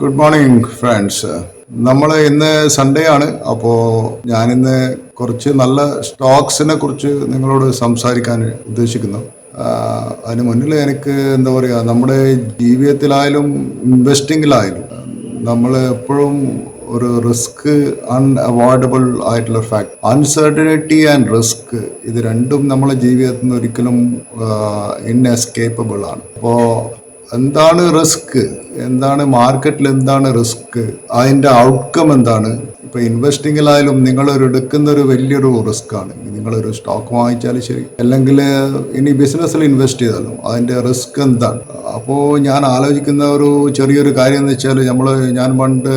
Good morning friends നമ്മൾ ഇന്ന് Sunday ആണ്. അപ്പോൾ ഞാനിന്ന് കുറച്ച് നല്ല സ്റ്റോക്സിനെ കുറിച്ച് നിങ്ങളോട് സംസാരിക്കാൻ ഉദ്ദേശിക്കുന്നു. അതിന് മുന്നിൽ എനിക്ക് എന്താ പറയുക നമ്മുടെ ജീവിതത്തിലായാലും ഇൻവെസ്റ്റിങ്ങിലായാലും നമ്മൾ എപ്പോഴും ഒരു റിസ്ക് അൺഅവോയ്ഡബിൾ ആയിട്ടുള്ള ഫാക്ട് അൺസർട്ടനിറ്റി ആൻഡ് റിസ്ക് ഇത് രണ്ടും നമ്മളെ ജീവിതത്തിൽ നിന്ന് ഒരിക്കലും ഇൻഎസ്കേപ്പബിൾ ആണ്. അപ്പോൾ എന്താണ് റിസ്ക്? എന്താണ് മാർക്കറ്റിൽ എന്താണ് റിസ്ക്? അതിന്റെ ഔട്ട്കം എന്താണ്? ഇപ്പൊ ഇൻവെസ്റ്റിങ്ങിലായാലും നിങ്ങൾ ഒരു എടുക്കുന്ന ഒരു വലിയൊരു റിസ്ക് ആണ്. നിങ്ങളൊരു സ്റ്റോക്ക് വാങ്ങിച്ചാലും ശരി. അല്ലെങ്കിൽ ഇനി ബിസിനസ്സിൽ ഇൻവെസ്റ്റ് ചെയ്താലും അതിന്റെ റിസ്ക് എന്താണ്? അപ്പോൾ ഞാൻ ആലോചിക്കുന്ന ഒരു ചെറിയൊരു കാര്യം എന്ന് വെച്ചാൽ നമ്മൾ ഞാൻ പണ്ട്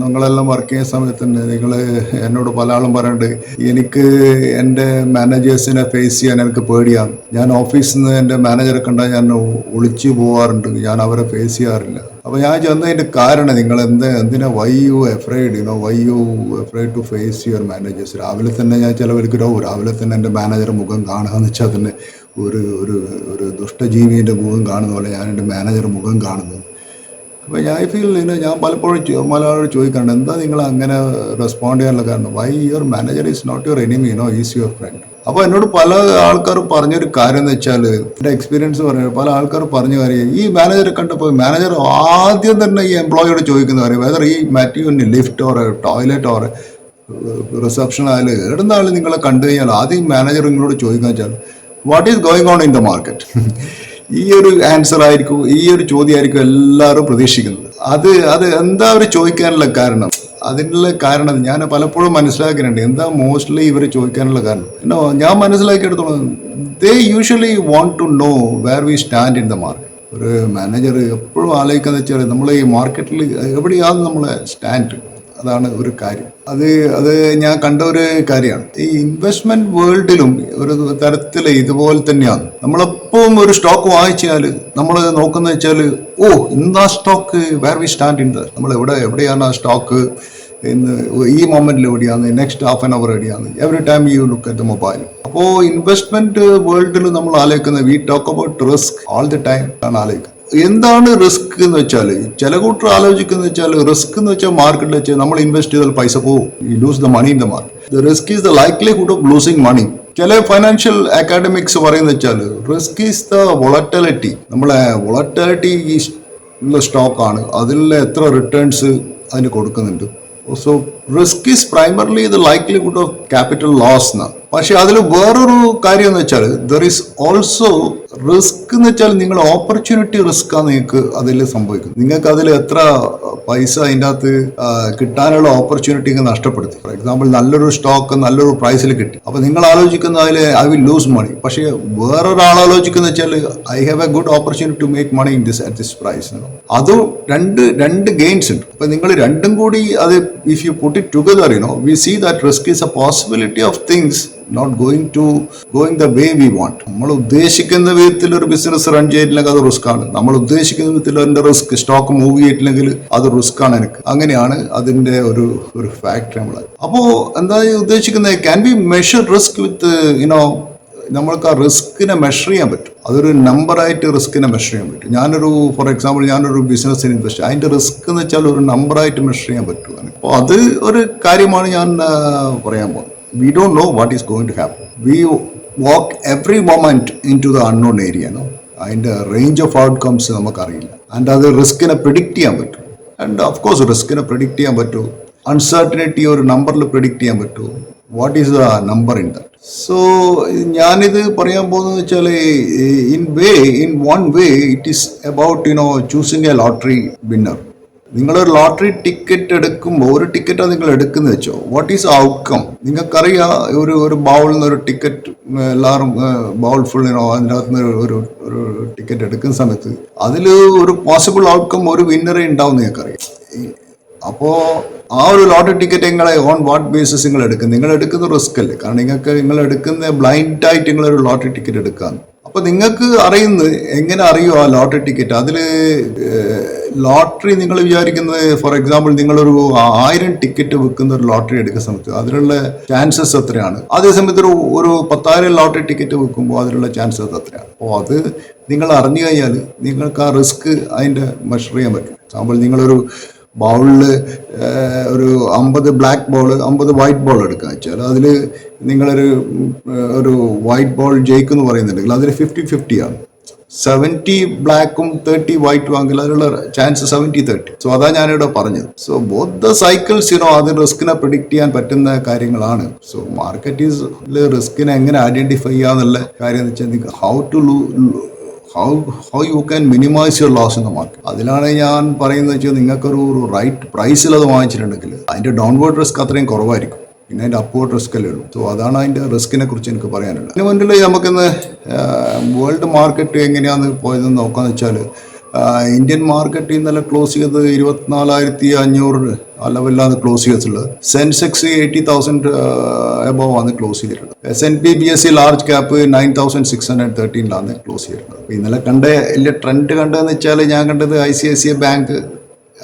നിങ്ങളെല്ലാം വർക്ക് ചെയ്യുന്ന സമയത്ത് നിങ്ങൾ എന്നോട് പല ആളും പറയുന്നുണ്ട് എനിക്ക് എന്റെ മാനേജേഴ്സിനെ ഫേസ് ചെയ്യാൻ എനിക്ക് പേടിയാണ്. ഞാൻ ഓഫീസിൽ നിന്ന് എന്റെ മാനേജറെ കണ്ടാൽ ഞാൻ ഒളിച്ചു പോവാറുണ്ട്. ഞാൻ അവരെ ഫേസ് ചെയ്യാറില്ല. അപ്പോൾ ഞാൻ ചെന്നതിന്റെ കാരണം നിങ്ങൾ എന്ത് എന്തിനാ why you afraid you know why you afraid to face your managers രാവിലെ തന്നെ ഞാൻ ചിലവർക്ക് ഓ രാവിലെ തന്നെ എന്റെ മാനേജർ മുഖം കാണുക എന്ന് വെച്ചാൽ തന്നെ ഒരു ഒരു ഒരു ദുഷ്ടജീവിന്റെ മുഖം കാണുന്ന പോലെ ഞാൻ എന്റെ മാനേജർ മുഖം കാണുന്നു. അപ്പോൾ ഞാൻ ഫീൽ ഇതിന് ഞാൻ പലപ്പോഴും മലയാളം ചോദിക്കാറുണ്ട് എന്താ നിങ്ങൾ അങ്ങനെ റെസ്പോണ്ട് ചെയ്യാനുള്ള കാരണം? Why your manager is not your enemy no is your friend അപ്പോൾ എന്നോട് പല ആൾക്കാരും പറഞ്ഞൊരു കാര്യം എന്ന് വെച്ചാൽ എന്റെ എക്സ്പീരിയൻസ് പറഞ്ഞു പല ആൾക്കാരും പറഞ്ഞു കാര്യം ഈ മാനേജറെ കണ്ടപ്പോൾ മാനേജർ ആദ്യം തന്നെ ഈ എംപ്ലോയിയോട് ചോദിക്കുന്ന കാര്യം വെതർ ഈ മാറ്റിന് lift or toilet or reception ആയാലും എവിടുന്നാലും നിങ്ങളെ കണ്ടു കഴിഞ്ഞാൽ ആദ്യം മാനേജർ നിങ്ങളോട് ചോദിക്കുക വെച്ചാൽ what is going on in the market ഈ ഒരു ആൻസർ ആയിരിക്കും ഈ ഒരു ചോദ്യമായിരിക്കും എല്ലാവരും പ്രതീക്ഷിക്കുന്നത്. അത് അത് എന്താ അവർ ചോദിക്കാനുള്ള കാരണം? അതിനുള്ള കാരണം ഞാൻ പലപ്പോഴും മനസ്സിലാക്കുന്നുണ്ട് എന്താ മോസ്റ്റ്ലി ഇവർ ചോദിക്കാനുള്ള കാരണം? എന്നോ ഞാൻ മനസ്സിലാക്കിയെടുത്തോളം they usually want to know where we stand in the market ഒരു മാനേജർ എപ്പോഴും ആലോചിക്കാന്ന് വെച്ചാൽ നമ്മൾ ഈ മാർക്കറ്റിൽ എവിടെയാണ് നമ്മളെ സ്റ്റാൻഡ് അതാണ് ഒരു കാര്യം. അത് അത് ഞാൻ കണ്ട ഒരു കാര്യമാണ്. ഈ ഇൻവെസ്റ്റ്മെന്റ് വേൾഡിലും ഒരു തരത്തിൽ ഇതുപോലെ തന്നെയാണ്. നമ്മളെപ്പോഴും ഒരു സ്റ്റോക്ക് വാങ്ങിച്ചാൽ നമ്മൾ നോക്കുന്ന വെച്ചാൽ ഓ ഇന്ന് ആ stock where we stand in നമ്മൾ എവിടെ എവിടെയാണ് ആ സ്റ്റോക്ക് ഇന്ന് ഈ മൊമെന്റിൽ എവിടെയാണ് നെക്സ്റ്റ് ഹാഫ് ആൻ അവർ എവിടെയാണ് every time you look at the mobile അപ്പോൾ ഇൻവെസ്റ്റ്മെന്റ് വേൾഡിൽ നമ്മൾ ആലോചിക്കുന്നത് we talk about risk all the time ആണ് ആലോചിക്കുന്നത്. എന്താണ് റിസ്ക് എന്ന് വെച്ചാൽ ചില കൂട്ടർ ആലോചിക്കുന്നത് വെച്ചാൽ റിസ്ക് എന്ന് വെച്ചാൽ മാർക്കറ്റിൽ വെച്ചാൽ നമ്മൾ ഇൻവെസ്റ്റ് ചെയ്താൽ പൈസ പോകും. You lose the money in the market the risk is the likelihood of losing money ചില ഫൈനാൻഷ്യൽ അക്കാഡമിക്സ് പറയുന്ന വെച്ചാൽ റിസ്ക് ഈസ് ദ വൊളറ്റാലിറ്റി നമ്മളെ വൊളറ്റാലിറ്റി ഉള്ള സ്റ്റോക്കാണ് അതിൽ എത്ര റിട്ടേൺസ് അതിന് കൊടുക്കുന്നുണ്ട്. So risk is primarily the likelihood of capital loss എന്നാണ്. പക്ഷെ അതിൽ വേറൊരു കാര്യം എന്ന് വെച്ചാൽ ദർ ഈസ് ഓൾസോ റിസ്ക് എന്ന് വെച്ചാൽ നിങ്ങൾ ഓപ്പർച്യൂണിറ്റി റിസ്ക് ആണ് നിങ്ങൾക്ക് അതിൽ സംഭവിക്കുന്നത്. നിങ്ങൾക്ക് അതിൽ എത്ര പൈസ അതിന്റെ അകത്ത് കിട്ടാനുള്ള ഓപ്പർച്യൂണിറ്റി നഷ്ടപ്പെടുത്തി. ഫോർ എക്സാമ്പിൾ നല്ലൊരു സ്റ്റോക്ക് നല്ലൊരു പ്രൈസിൽ കിട്ടി. അപ്പോൾ നിങ്ങൾ ആലോചിക്കുന്ന അതിൽ ഐ വിൽ ലൂസ് മണി പക്ഷേ വേറൊരാൾ ആലോചിക്കുന്ന വെച്ചാൽ I have a good opportunity to make money in this at this price അതും രണ്ട് രണ്ട് ഗെയിൻസ് ഉണ്ട്. അപ്പോൾ നിങ്ങൾ രണ്ടും കൂടി അത് if you put it together you know we see that risk is a possibility of things not going to going the way we want നമ്മൾ ഉദ്ദേശിക്കുന്ന വിധത്തിൽ ഒരു ബിസിനസ് റൺ ചെയ്തില്ലെങ്കിൽ അത് റിസ്ക് ആണ്. നമ്മൾ ഉദ്ദേശിക്കുന്ന വിധത്തിൽ അതിന്റെ റിസ്ക് സ്റ്റോക്ക് മൂവ് ചെയ്തിട്ടില്ലെങ്കിൽ അത് റിസ്ക് ആണ് എനിക്ക്. അങ്ങനെയാണ് അതിന്റെ ഒരു ഒരു ഫാക്ടറി നമ്മൾ അപ്പോ എന്താ ഉദ്ദേശിക്കുന്നത് can be measure risk with you know നമ്മൾക്ക് ആ റിസ്കിനെ മെഷർ ചെയ്യാൻ പറ്റും. അതൊരു നമ്പറായിട്ട് റിസ്കിനെ മെഷർ ചെയ്യാൻ പറ്റും. ഞാനൊരു ഫോർ എക്സാമ്പിൾ ഞാനൊരു ബിസിനസ്സിന് ഇൻവെസ്റ്റ് അതിന്റെ റിസ്ക് എന്ന് വെച്ചാൽ ഒരു നമ്പറായിട്ട് മെഷർ ചെയ്യാൻ പറ്റും. അപ്പോൾ അത് ഒരു കാര്യമാണ് ഞാൻ പറയാൻ പോകുന്നത്. We don't know what is going to happen. We walk every moment into the unknown area. No? No അതിന്റെ റേഞ്ച് ഓഫ് ഔട്ട്കംസ് നമുക്കറിയില്ല ആൻഡ് അത് റിസ്കിനെ പ്രിഡിക്റ്റ് ചെയ്യാൻ പറ്റും ആൻഡ് ഓഫ് കോഴ്സ് റിസ്കിനെ പ്രിഡിക്റ്റ് ചെയ്യാൻ പറ്റും അൺസർട്ടനിറ്റി ഒരു നമ്പറിൽ പ്രിഡിക്റ്റ് ചെയ്യാൻ പറ്റൂ what is the number in the so ഞാനിത് പറയാൻ പോകുന്നത് വെച്ചാൽ in way in one way it is about you know choosing a lottery winner നിങ്ങളൊരു ലോട്ടറി ടിക്കറ്റ് എടുക്കുമ്പോൾ ഒരു ടിക്കറ്റാണ് നിങ്ങൾ എടുക്കുന്നത് വെച്ചോ? വാട്ട് ഈസ് ഔട്ട്കം നിങ്ങൾക്കറിയാം ഒരു ഒരു ബൗളിൽ നിന്ന് ഒരു ടിക്കറ്റ് എല്ലാവരും ബൗൾ ഫുള്ളിനോ അതിന്റെ അകത്ത് നിന്ന് ഒരു ഒരു ടിക്കറ്റ് എടുക്കുന്ന സമയത്ത് അതിൽ ഒരു പോസിബിൾ ഔട്ട്കം ഒരു വിന്നറെ ഉണ്ടാവും നിങ്ങൾക്കറിയാം. അപ്പോൾ അപ്പോ ആ ഒരു ലോട്ടറി ടിക്കറ്റ് നിങ്ങളെ ഓൺ വാട്ട് ബേസിസ് നിങ്ങൾ എടുക്കും നിങ്ങൾ എടുക്കുന്ന റിസ്ക് അല്ലേ? കാരണം നിങ്ങൾക്ക് നിങ്ങൾ എടുക്കുന്ന ബ്ലൈൻഡായിട്ട് നിങ്ങളൊരു ലോട്ടറി ടിക്കറ്റ് എടുക്കാന്ന്. അപ്പോൾ നിങ്ങൾക്ക് അറിയുന്നത് എങ്ങനെ അറിയുമോ ആ ലോട്ടറി ടിക്കറ്റ് അതിൽ ലോട്ടറി നിങ്ങൾ വിചാരിക്കുന്നത് ഫോർ എക്സാമ്പിൾ നിങ്ങളൊരു ആയിരം ടിക്കറ്റ് വിൽക്കുന്ന ഒരു ലോട്ടറി എടുക്കുന്ന സമയത്ത് അതിനുള്ള ചാൻസസ് എത്രയാണ്? അതേസമയത്ത് ഒരു ഒരു പത്തായിരം ലോട്ടറി ടിക്കറ്റ് വിൽക്കുമ്പോൾ അതിനുള്ള ചാൻസസ് എത്രയാണ്? അപ്പോൾ അത് നിങ്ങൾ അറിഞ്ഞു കഴിഞ്ഞാൽ നിങ്ങൾക്ക് ആ റിസ്ക് അതിന്റെ മെഷർ ചെയ്യാൻ പറ്റും. എക്സാമ്പിൾ നിങ്ങളൊരു ബൗളിൽ ഒരു അമ്പത് ബ്ലാക്ക് ബോൾ അമ്പത് വൈറ്റ് ബോൾ എടുക്കുക. വെച്ചാൽ അതിൽ നിങ്ങളൊരു ഒരു വൈറ്റ് ബോൾ ജയിക്കുമെന്ന് പറയുന്നുണ്ടെങ്കിൽ അതിൽ ഫിഫ്റ്റി ഫിഫ്റ്റി ആണ്. സെവന്റി ബ്ലാക്കും തേർട്ടി വൈറ്റും ആണെങ്കിൽ അതിനുള്ള ചാൻസ് സെവന്റി തേർട്ടി സോ അതാ ഞാനിവിടെ പറഞ്ഞത്. So both the cycles you know അത് റിസ്കിനെ പ്രിഡിക്ട് ചെയ്യാൻ പറ്റുന്ന കാര്യങ്ങളാണ്. സോ മാർക്കറ്റ് ഈസ് റിസ്കിനെ എങ്ങനെ ഐഡന്റിഫൈ ചെയ്യാന്നുള്ള കാര്യം എന്ന് വെച്ചാൽ നിങ്ങൾക്ക് how to how how you can minimise your loss എന്ന് മാർക്കറ്റ് അതിലാണ് ഞാൻ പറയുന്നത് വെച്ചാൽ നിങ്ങൾക്കൊരു റൈറ്റ് പ്രൈസിൽ അത് വാങ്ങിച്ചിട്ടുണ്ടെങ്കിൽ അതിന്റെ ഡൗൺവേർഡ് റിസ്ക് അത്രയും കുറവായിരിക്കും. പിന്നെ അതിന്റെ അപ്പോർഡ് റിസ്ക് അല്ലേ ഉള്ളൂ. സോ അതാണ് അതിന്റെ റിസ്കിനെ കുറിച്ച് എനിക്ക് പറയാനുള്ളത്. അതിന് മുന്നിൽ നമുക്കിന്ന് വേൾഡ് മാർക്കറ്റ് എങ്ങനെയാണ് പോയതെന്ന് നോക്കാന്ന് വെച്ചാൽ ഇന്ത്യൻ മാർക്കറ്റ് ഇന്നലെ ക്ലോസ് ചെയ്തത് ഇരുപത്തിനാലായിരത്തി അഞ്ഞൂറ് ആ ലെവലിലാണ് ക്ലോസ് ചെയ്തിട്ടുള്ളത് സെൻസെക്സ് എയ്റ്റി തൗസൻഡ് എബോവ് ആണ് ക്ലോസ് ചെയ്തിട്ടുള്ളത്. S and P B S C large cap nine thousand six hundred തേർട്ടീനിലാണ് close ചെയ്തിട്ടുള്ളത്. ഇന്നലെ കണ്ട വലിയ ട്രെൻഡ് കണ്ടതെന്ന് വെച്ചാൽ ഞാൻ കണ്ടത് I C I C I bank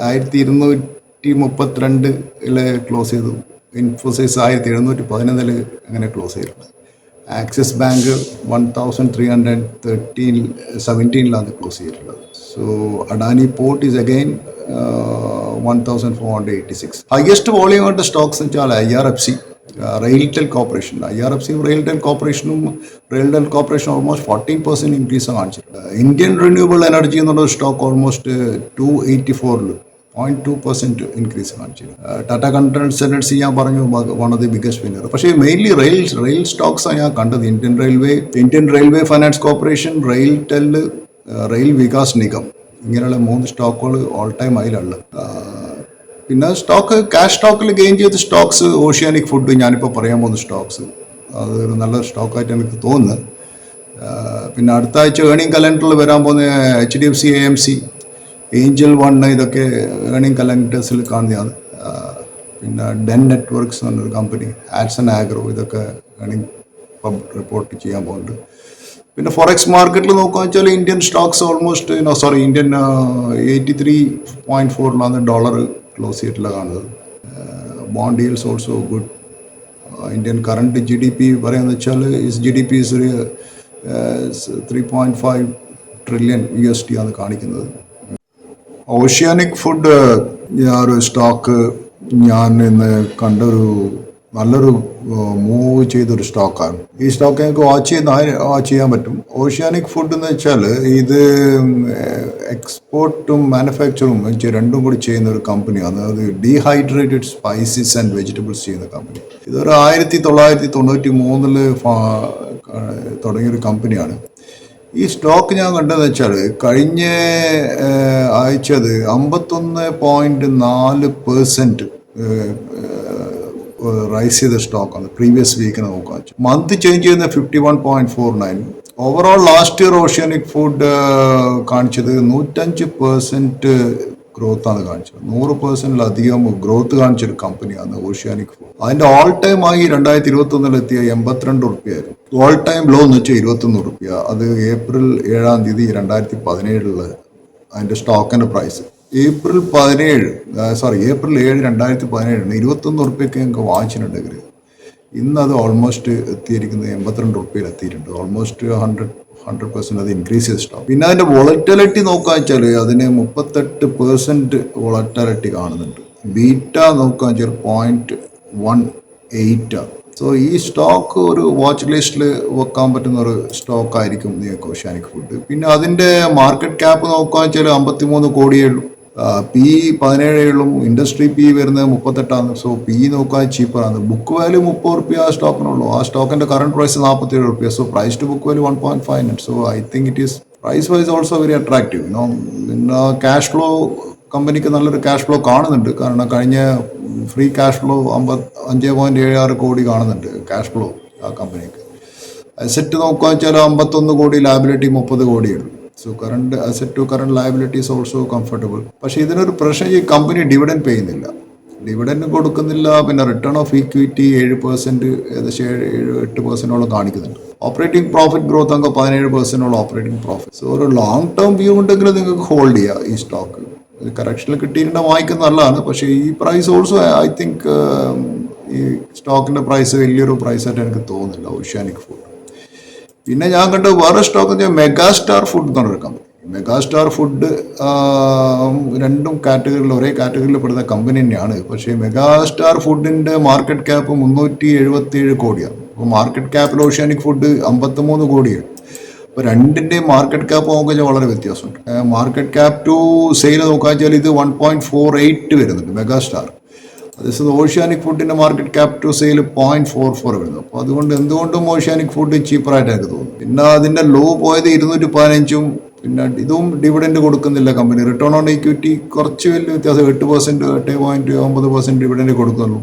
ആയിരത്തി ഇരുന്നൂറ്റി മുപ്പത്തിരണ്ടിൽ ക്ലോസ് ചെയ്തു. ഇൻഫോസിസ് ആയിരത്തി എഴുന്നൂറ്റി പതിനൊന്നിൽ അങ്ങനെ ക്ലോസ് ചെയ്തിട്ടുണ്ട്. Axis bank one thousand three hundred thirteen സെവന്റീനിലാണ് close ചെയ്തിട്ടുള്ളത്. So Adani port is again one thousand four hundred eighty six. Highest volume ആയിട്ട് സ്റ്റോക്സ് എന്ന് വെച്ചാൽ I R F C RailTel corporation I R F സിയും റെയിൽടെൽ കോർപ്പറേഷനും RailTel corporation almost fourteen percent increase കാണിച്ചിട്ടുണ്ട് Indian renewable energy എന്നുള്ള stock almost two eighty ഫോറിൽ point two percent increase കാണിച്ചു Tata consultancy ഞാൻ പറഞ്ഞു one of the biggest winner പക്ഷേ mainly rail rail stocks ആണ് ഞാൻ കണ്ടത്. Indian railway Indian railway finance corporation RailTel rail Vikas Nigam ഇങ്ങനെയുള്ള മൂന്ന് സ്റ്റോക്കുകൾ ഓൾ ടൈം അതിലുള്ള പിന്നെ സ്റ്റോക്ക് ക്യാഷ് സ്റ്റോക്കിൽ ഗെയിൻ ചെയ്ത സ്റ്റോക്സ് ഓഷ്യാനിക് ഫുഡ് ഞാനിപ്പോൾ പറയാൻ പോകുന്ന സ്റ്റോക്സ് അത് ഒരു നല്ല സ്റ്റോക്കായിട്ട് എനിക്ക് തോന്നുന്നു പിന്നെ അടുത്ത ആഴ്ച ഏണിംഗ് കലണ്ടറിൽ വരാൻ പോകുന്ന H D F C A M C angel one ഇതൊക്കെ ഏണിംഗ് കലണ്ടേഴ്സിൽ കാണുന്നതാണ് പിന്നെ ഡെൻ നെറ്റ്വർക്ക്സ് എന്ന് പറഞ്ഞൊരു കമ്പനി ആക്സൺ ആഗ്രോ ഇതൊക്കെ ഏണിംഗ് റിപ്പോർട്ട് ചെയ്യാൻ പോകുന്നുണ്ട് പിന്നെ ഫോറക്സ് മാർക്കറ്റിൽ നോക്കുക വെച്ചാൽ Indian stocks almost no sorry Indian eighty three point ഫോറിലാണ് dollar close ചെയ്തിട്ടുള്ള കാണുന്നത്. Bond deals also good Indian current G D P പറയുന്നത് വെച്ചാൽ ജി ഡി പി ഇസ് ഒരു three point five trillion U S T ആണ് കാണിക്കുന്നത്. Oceanic food ഞാൻ ഒരു stock ഞാൻ ഇന്ന് കണ്ടൊരു നല്ലൊരു മൂവ് ചെയ്തൊരു സ്റ്റോക്കാണ് ഈ സ്റ്റോക്ക് ഞങ്ങൾക്ക് വാച്ച് ചെയ്യുന്ന വാച്ച് ചെയ്യാൻ പറ്റും. ഓഷ്യാനിക് ഫുഡ് എന്ന് വെച്ചാൽ ഇത് എക്സ്പോർട്ടും മാനുഫാക്ചറും രണ്ടും കൂടി ചെയ്യുന്ന ഒരു കമ്പനിയാണ് അത് ഡീഹൈഡ്രേറ്റഡ് സ്പൈസസ് ആൻഡ് വെജിറ്റബിൾസ് ചെയ്യുന്ന കമ്പനി ഇതൊരു ആയിരത്തി തൊള്ളായിരത്തി തൊണ്ണൂറ്റി മൂന്നിൽ തുടങ്ങിയൊരു കമ്പനിയാണ് ഈ സ്റ്റോക്ക് ഞാൻ കണ്ടതെന്ന് വെച്ചാൽ കഴിഞ്ഞ ആഴ്ചത് അമ്പത്തൊന്ന് പോയിന്റ് നാല് പെർസെന്റ് റൈസ് ചെയ്ത സ്റ്റോക്കാണ് പ്രീവിയസ് വീക്കിന് നോക്കുക മന്ത് ചേഞ്ച് ചെയ്യുന്ന fifty one point four nine overall last year oceanic food കാണിച്ചത് നൂറ്റഞ്ച് പെർസെന്റ് ഗ്രോത്ത് ആണ് കാണിച്ചത്. നൂറ് പെർസെന്റിലധികം ഗ്രോത്ത് കാണിച്ചൊരു കമ്പനിയാണ് ഓഷ്യാനിക് ഫുഡ് അതിന്റെ ഓൾ ടൈം ആയി രണ്ടായിരത്തി ഇരുപത്തി ഒന്നിലെത്തിയ എൺപത്തിരണ്ട് റുപ്യായിരുന്നു ഓൾ ടൈം ലോ എന്ന് വെച്ചാൽ ഇരുപത്തൊന്ന് റുപ്യ അത് ഏപ്രിൽ ഏഴാം തീയതി രണ്ടായിരത്തി പതിനേഴിൽ അതിന്റെ സ്റ്റോക്കിന്റെ പ്രൈസ് ഏപ്രിൽ പതിനേഴ് സോറി ഏപ്രിൽ ഏഴ് രണ്ടായിരത്തി പതിനേഴിന് ഇരുപത്തൊന്ന് റുപ്യക്ക് ഞങ്ങൾക്ക് വാങ്ങിച്ചിട്ടുണ്ടെങ്കിൽ ഇന്ന് അത് ഓൾമോസ്റ്റ് എത്തിയിരിക്കുന്നത് എൺപത്തിരണ്ട് റുപ്യയിൽ എത്തിയിട്ടുണ്ട് ഓൾമോസ്റ്റ് ഹൺഡ്രഡ് ഹൺഡ്രഡ് പെർസെന്റ് അത് ഇൻക്രീസ് ചെയ്ത് സ്റ്റോക്ക് പിന്നെ അതിന്റെ വോളറ്റാലിറ്റി നോക്കുക വെച്ചാൽ അതിന് മുപ്പത്തെട്ട് പെർസെന്റ് വോളറ്റാലിറ്റി കാണുന്നുണ്ട്. ബീറ്റ നോക്കുക വെച്ചാൽ പോയിന്റ് വൺ എയ്റ്റ് സോ ഈ സ്റ്റോക്ക് ഒരു വാച്ച് ലിസ്റ്റിൽ വെക്കാൻ പറ്റുന്ന ഒരു സ്റ്റോക്ക് ആയിരിക്കും നിങ്ങൾക്ക് ഓഷ്യാനിക് ഫുഡ് പിന്നെ അതിന്റെ മാർക്കറ്റ് ക്യാപ്പ് നോക്കുക വെച്ചാൽ അമ്പത്തിമൂന്ന് കോടിയേ ഉള്ളൂ. പി പതിനേഴേഴും ഇൻഡസ്ട്രി പി വരുന്നത് മുപ്പത്തെട്ടാണ് സോ പി നോക്കാൻ ചീപ്പറാണ് ബുക്ക് വാല്യൂ മുപ്പത് റുപ്യ ആ സ്റ്റോക്കിനുള്ളൂ ആ സ്റ്റോക്കിന്റെ കറണ്ട് പ്രൈസ് നാൽപ്പത്തേഴ് റുപ്യ so price to book value one point five hundred so I think it is price wise also very attractive no പിന്നെ ക്യാഷ് ഫ്ലോ കമ്പനിക്ക് നല്ലൊരു ക്യാഷ് ഫ്ലോ കാണുന്നുണ്ട്. കാരണം കഴിഞ്ഞ ഫ്രീ ക്യാഷ് ഫ്ലോ അമ്പത് അഞ്ച് പോയിന്റ് ഏഴ് ആറ് കോടി കാണുന്നുണ്ട് ക്യാഷ് ഫ്ലോ ആ കമ്പനിക്ക് അസെറ്റ് നോക്കുക വെച്ചാൽ അമ്പത്തൊന്ന് കോടി ലാബിലിറ്റി മുപ്പത് കോടിയുള്ളൂ so current asset to current liabilities also comfortable പക്ഷേ ഇതിനൊരു പ്രശ്നം ഈ കമ്പനി ഡിവിഡൻ ചെയ്യുന്നില്ല. ഡിവിഡൻഡ് കൊടുക്കുന്നില്ല പിന്നെ റിട്ടേൺ ഓഫ് ഈക്വിറ്റി ഏഴ് പെർസെന്റ് ഏകദേശം ഏഴ് ഏഴ് എട്ട് പെർസെന്റോളം കാണിക്കുന്നുണ്ട്. ഓപ്പറേറ്റിംഗ് പ്രോഫിറ്റ് ഗ്രോത്ത് അങ്ങ് പതിനേഴ് പെർസെന്റോളം ഓപ്പറേറ്റിംഗ് പ്രോഫിറ്റ് സോ ഒരു ലോങ് ടേം വ്യൂ ഉണ്ടെങ്കിൽ നിങ്ങൾക്ക് ഹോൾഡ് ചെയ്യാം ഈ സ്റ്റോക്ക് കറക്ഷനിൽ കിട്ടിയിട്ടുണ്ട് വാങ്ങിക്കുന്ന നല്ലതാണ്. പക്ഷേ ഈ പ്രൈസ് ഓൾസോ ഐ തിങ്ക് ഈ സ്റ്റോക്കിന്റെ പ്രൈസ് വലിയൊരു പ്രൈസായിട്ട് എനിക്ക് തോന്നുന്നില്ല ഓഷ്യാനിക് ഫുഡ് പിന്നെ ഞാൻ കണ്ട വേറെ സ്റ്റോക്ക് എന്ന് വെച്ചാൽ മെഗാസ്റ്റാർ ഫുഡ് എന്ന് പറഞ്ഞൊരു കമ്പനി മെഗാസ്റ്റാർ ഫുഡ് രണ്ടും കാറ്റഗറിയിൽ ഒരേ കാറ്റഗറിയിൽ പെടുന്ന കമ്പനി തന്നെയാണ്. പക്ഷേ മെഗാസ്റ്റാർ ഫുഡിന്റെ മാർക്കറ്റ് ക്യാപ്പ് മുന്നൂറ്റി എഴുപത്തി ഏഴ് കോടിയാണ് അപ്പോൾ മാർക്കറ്റ് ക്യാപ്പിൽ ഓഷ്യാനിക് ഫുഡ് അമ്പത്തിമൂന്ന് കോടിയാണ്. അപ്പോൾ രണ്ടിന്റെയും മാർക്കറ്റ് ക്യാപ്പ് നോക്കിയാൽ വളരെ വ്യത്യാസമുണ്ട്. മാർക്കറ്റ് ക്യാപ് ടു സെയിൽ നോക്കുക വെച്ചാൽ ഇത് വൺ പോയിന്റ് ഫോർ എയ്റ്റ് വരുന്നുണ്ട് മെഗാസ്റ്റാർ അതേസമയം ഓഷ്യാനിക് ഫുഡിന്റെ market cap to sale point four four വരുന്നു. അപ്പോൾ അതുകൊണ്ട് എന്തുകൊണ്ടും ഓഷ്യാനിക് ഫുഡ് ചീപ്പറായിട്ട് എനിക്ക് തോന്നുന്നു. പിന്നെ അതിന്റെ ലോ പോയത് ഇരുന്നൂറ്റി പതിനഞ്ചും പിന്നെ ഇതും ഡിവിഡൻഡ് കൊടുക്കുന്നില്ല കമ്പനി റിട്ടേൺ ഓൺ ഇക്വിറ്റി കുറച്ച് വലിയ വ്യത്യാസം എട്ട് പെർസെന്റ് എട്ട് പോയിന്റ് ഒമ്പത് പെർസെന്റ് ഡിവിഡൻഡ് കൊടുക്കുന്നുള്ളൂ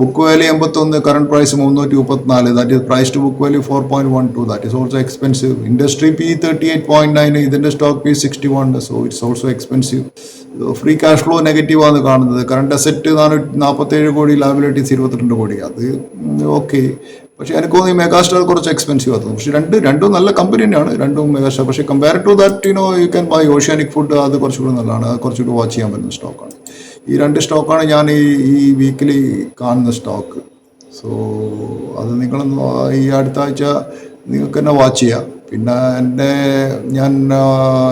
ബുക്ക് വാല്യൂ എൺപത്തൊന്ന് കറണ്ട് പ്രൈസ് മുന്നൂറ്റി മുപ്പത്തിനാല് that is price to book value four point one two that is also expensive industry P thirty eight point nine ഇതിന്റെ stock P sixty one so it's also expensive free cash flow നെഗറ്റീവാണ് കാണുന്നത്. Current asset നാനൂറ്റി നാൽപ്പത്തേഴ് കോടി liabilities ഇരുപത്തിരണ്ട് കോടി. അത് okay പക്ഷേ എനിക്ക് തോന്നി മെഗാസ്റ്റാർ കുറച്ച് എക്സ്പെൻസീവ് ആയിരുന്നു പക്ഷേ രണ്ട് രണ്ടും നല്ല കമ്പനി തന്നെയാണ്. രണ്ടും മെഗാസ്റ്റാർ പക്ഷേ compare to that you know you can buy oceanic food അത് കുറച്ചുകൂടി നല്ലതാണ്. അത് കുറച്ചുകൂടി വാച്ച് ചെയ്യാൻ പറ്റുന്ന സ്റ്റോക്കാണ് ഈ രണ്ട് സ്റ്റോക്കാണ് ഞാൻ ഈ ഈ വീക്കിലി കാണുന്ന സ്റ്റോക്ക് സോ അത് നിങ്ങൾ ഈ അടുത്ത ആഴ്ച നിങ്ങൾക്ക് തന്നെ വാച്ച് ചെയ്യാം. പിന്നെ എന്റെ ഞാൻ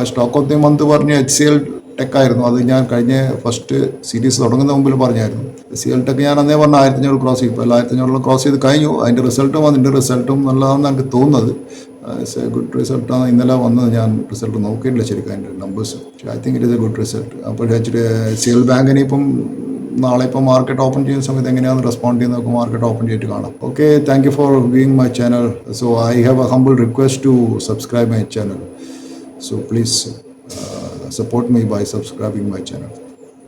സ്റ്റോക്ക് ഓഫ് ദി മന്ത് പറഞ്ഞ എച്ച് സി എൽ ടെക് ആയിരുന്നു അത് ഞാൻ കഴിഞ്ഞ ഫസ്റ്റ് സീരീസ് തുടങ്ങുന്ന മുമ്പിൽ പറഞ്ഞായിരുന്നു. എച്ച് സി എൽ ടെക് ഞാൻ അന്നേ പറഞ്ഞ ആയിരത്തി അഞ്ഞൂറ് ക്രോസ് ചെയ്യും എല്ലാ ആയിരത്തി ക്രോസ് ചെയ്ത് കഴിഞ്ഞു. അതിന്റെ റിസൾട്ടും അതിന്റെ റിസൾട്ടും നല്ലതാണെന്ന് എനിക്ക് തോന്നുന്നത്. ഇറ്റ്സ് എ ഗുഡ് റിസൾട്ടാണ് ഇന്നലെ വന്നത് ഞാൻ റിസൾട്ട് നോക്കിയിട്ടില്ല ശരിക്കും അതിന്റെ numbers I think it is a good result അപ്പോൾ ഇച്ചിരി സി എൽ ബാങ്കിനെ ഇപ്പം നാളെ ഇപ്പോൾ മാർക്കറ്റ് ഓപ്പൺ ചെയ്യുന്ന സമയത്ത് എങ്ങനെയാണ് റെസ്പോണ്ട് ചെയ്യുന്നത് നമുക്ക് മാർക്കറ്റ് ഓപ്പൺ ചെയ്തിട്ട് കാണാം. Okay thank you for being my channel so I have a humble request to subscribe my channel so please support me by subscribing my channel